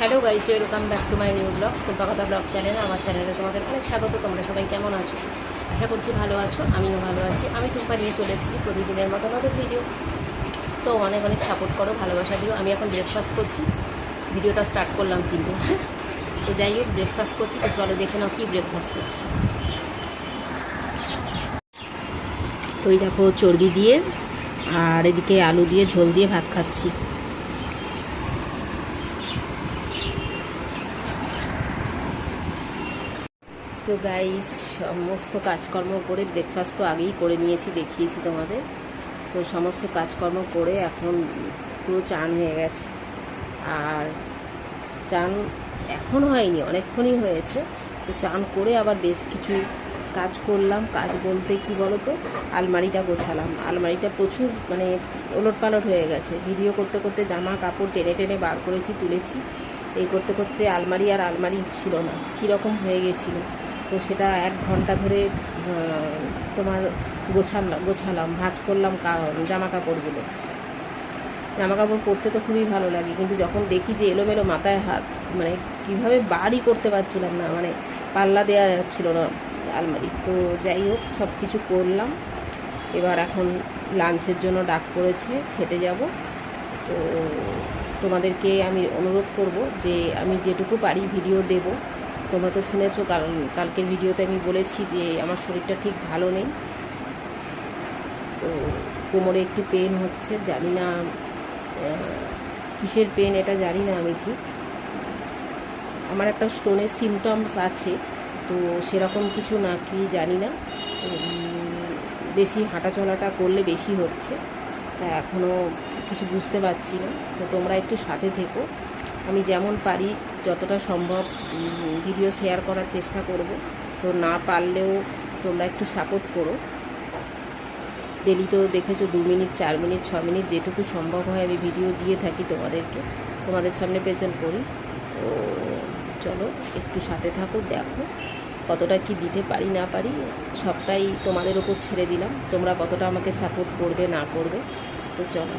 Hello guys welcome back to my new blog কথা blog channel আমার চ্যানেলে তোমাদের অনেক স্বাগত, তোমরা সবাই কেমন আছো? আশা করছি ভালো আছো, আমিও ভালো আছি। আমি টুম্পা নিয়ে চলে এসেছি প্রতিদিনের মতো নতুন ভিডিও তো অনেক অনেক সাপোর্ট করো, ভালোবাসা দিও। আমি এখন ব্রেকফাস্ট করছি। ভিডিওটা স্টার্ট করলাম কিন্তু। তো যাই হোক ব্রেকফাস্ট করছি। তো চলো দেখে নাও কি ব্রেকফাস্ট করছি। তো দেখো চর্বি দিয়ে, আর এদিকে আলু দিয়ে ঝোল দিয়ে ভাত খাচ্ছি। তো গাইস সমস্ত কাজকর্ম করে ব্রেকফাস্ট তো আগেই করে নিয়েছি, দেখিয়েছি তোমাদের। তো সমস্ত কাজকর্ম করে এখন পুরো চান হয়ে গেছে। আর চান এখন হয়নি, অনেকক্ষণই হয়েছে। তো চান করে আবার বেশ কিছু কাজ করলাম। কাজ বলতে কি বলো তো আলমারিটা গোছালাম। আলমারিটা প্রচুর মানে ওলট পালট হয়ে গেছে। ভিডিও করতে করতে জামা কাপড় টেনে টেনে বার করেছি, তুলেছি। এই করতে করতে আলমারি আর আলমারি ছিল না। কীরকম হয়ে গেছিল? তো সেটা এক ঘণ্টা ধরে তোমার গোছালাম গোছালাম, ভাঁজ করলাম জামা কাপড়গুলো জামা কাপড় পরতে তো খুবই ভালো লাগে, কিন্তু যখন দেখি যে এলোমেলো মাথায় হাত মানে কীভাবে বাড়ি করতে পারছিলাম না মানে পাল্লা দেওয়া যাচ্ছিল না আলমারি। তো যাই হোক সব কিছু করলাম। এবার এখন লাঞ্চের জন্য ডাক পড়েছে, খেতে যাব। তো তোমাদেরকে আমি অনুরোধ করব যে আমি যেটুকু পারি ভিডিও দেব। তোমরা তো শুনেছো কাল কালকের ভিডিওতে আমি বলেছি যে আমার শরীরটা ঠিক ভালো নেই। তো কোমরে একটু পেন হচ্ছে, জানি না কিসের পেন এটা জানি না আমি ঠিক। আমার একটা স্টোনের সিমটমস আছে, তো সেরকম কিছু না কি জানি না। বেশি হাঁটা চলাটা করলে বেশি হচ্ছে, তা এখনও কিছু বুঝতে পারছি না। তো তোমরা একটু সাথে থেকো। আমি যেমন পারি যতটা সম্ভব ভিডিও শেয়ার করার চেষ্টা করব। তো না পারলেও তোমরা একটু সাপোর্ট করো। ডেলি তো দেখেছ দু মিনিট চার মিনিট ছ মিনিট যেটুকু সম্ভব হয় আমি ভিডিও দিয়ে থাকি তোমাদেরকে। তোমাদের সামনে প্রেজেন্ট করি। তো চলো, একটু সাথে থাকো, দেখো কতটা কি দিতে পারি, না পারি, সবটাই তোমাদের ওপর ছেড়ে দিলাম। তোমরা কতটা আমাকে সাপোর্ট করবে, না করবে। তো চলো।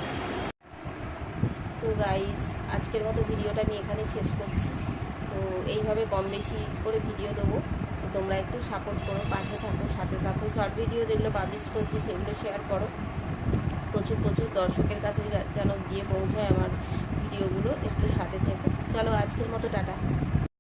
গাইস আজকের মতো ভিডিওটা আমি এখানে শেষ করছি। তো এইভাবে কম বেশি করে ভিডিও দেবো। তোমরা একটু সাপোর্ট করো, পাশে থাকো, সাথে থাকো। শর্ট ভিডিও যেগুলো পাবলিশ করছি, সেগুলো শেয়ার করো। প্রচুর প্রচুর দর্শকের কাছে যেন গিয়ে পৌঁছায় আমার ভিডিওগুলো, একটু সাথে থেকো। চলো, আজকের মতো, টাটা।